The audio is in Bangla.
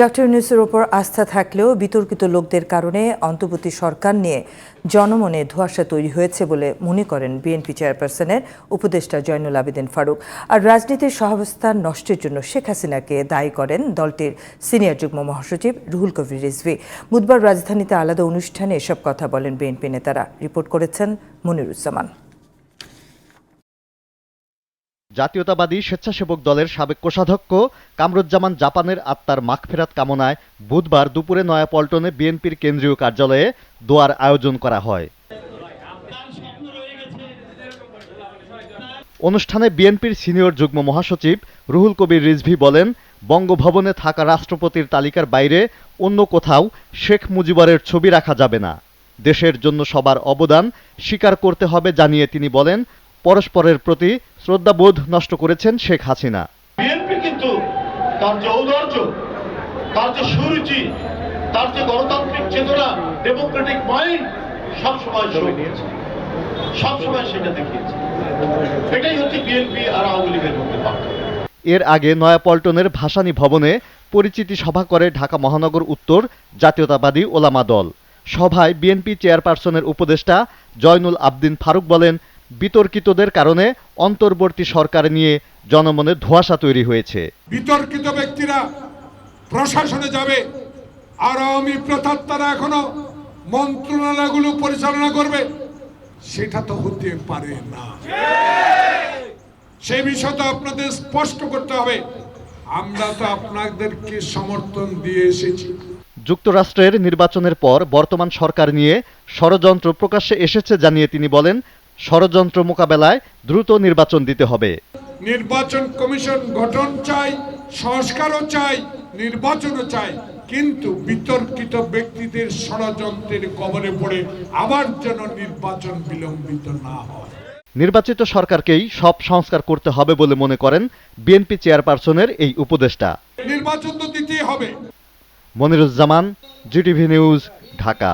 ডক্টর ইউনুসের ওপর আস্থা থাকলেও বিতর্কিত লোকদের কারণে অন্তর্বর্তী সরকার নিয়ে জনমনে ধোঁয়াশা তৈরি হয়েছে বলে মনে করেন বিএনপি চেয়ারপারসনের উপদেষ্টা জয়নুল আবেদিন ফারুক। আর রাজনীতির সহাবস্থান নষ্টের জন্য শেখ হাসিনাকে দায়ী করেন দলটির সিনিয়র যুগ্ম মহাসচিব রুহুল কবির রিজভি। বুধবার রাজধানীতে আলাদা অনুষ্ঠানে এসব কথা বলেন বিএনপি নেতারা। রিপোর্ট করেছেন মনিরুজ্জামান। জাতীয়তাবাদী স্বেচ্ছাসেবক দলের সাবেক কোষাধ্যক্ষ কামরুজ্জামান জাপানের আত্মার মাগফেরাত কামনায় বুধবার দুপুরে নয়াপল্টনে বিএনপির কেন্দ্রীয় কার্যালয়ে দোয়ার আয়োজন করা হয়। অনুষ্ঠানে বিএনপির সিনিয়র যুগ্ম মহাসচিব রুহুল কবির রিজভি বলেন, বঙ্গভবনে থাকা রাষ্ট্রপতির তালিকার বাইরে অন্য কোথাও শেখ মুজিবরের ছবি রাখা যাবে না। দেশের জন্য সবার অবদান স্বীকার করতে হবে জানিয়ে তিনি বলেন পরস্পরের প্রতি শ্রদ্ধাবোধ নষ্ট করেছেন শেখ হাসিনা। বিএনপি কিন্তু তার যে ঔদার্য তার যে সুরুচি তার যে গণতান্ত্রিক চেতনা ডেমোক্রেটিক মাইন্ড সবসময় শো করেছে সবসময় সেটা দেখিয়েছে। এটাই হচ্ছে বিএনপি আর আওয়ামী লীগের মধ্যে পার্থক্য। এর আগে নয়াপল্টনের ভাসানী ভবনে পরিচিতি সভা করে ঢাকা মহানগর উত্তর জাতীয়তাবাদী ওলামা দল। সভায় বিএনপি চেয়ারপারসনের উপদেষ্টা জয়নুল আবদিন ফারুক বলেন বিতর্কিতদের কারণে অন্তর্বর্তী সরকার নিয়ে জনমনে ধোঁয়াশা তৈরি হয়েছে। বিতর্কিত ব্যক্তিরা প্রশাসনে যাবে। আর আওয়ামী প্রতাত্মারা এখনও মন্ত্রণালয়গুলো পরিচালনা করবে। সেটা তো হতে পারে না। সেই বিষয়টা আপনাদের স্পষ্ট করতে হবে। আমরা তো আপনাদেরকে সমর্থন দিয়ে এসেছি। যুক্তরাষ্ট্রের নির্বাচনের পর বর্তমান সরকার নিয়ে ষড়যন্ত্র প্রকাশ্যে এসেছে জানিয়ে তিনি বলেন ষড়যন্ত্র মোকাবেলায় দ্রুত নির্বাচন দিতে হবে। নির্বাচন কমিশন গঠন চাই সংস্কারও চাই নির্বাচনও চাই কিন্তু বিতর্কিত ব্যক্তিদের ষড়যন্ত্রের কবলে পড়ে আবার যেন নির্বাচন বিলম্বিত না হয়। নির্বাচিত সরকারকেই সব সংস্কার করতে হবে বলে মনে করেন বিএনপি চেয়ারপারসনের এই উপদেষ্টা। নির্বাচন তো দিতেই হবে। Moniruzzaman GTV news Dhaka.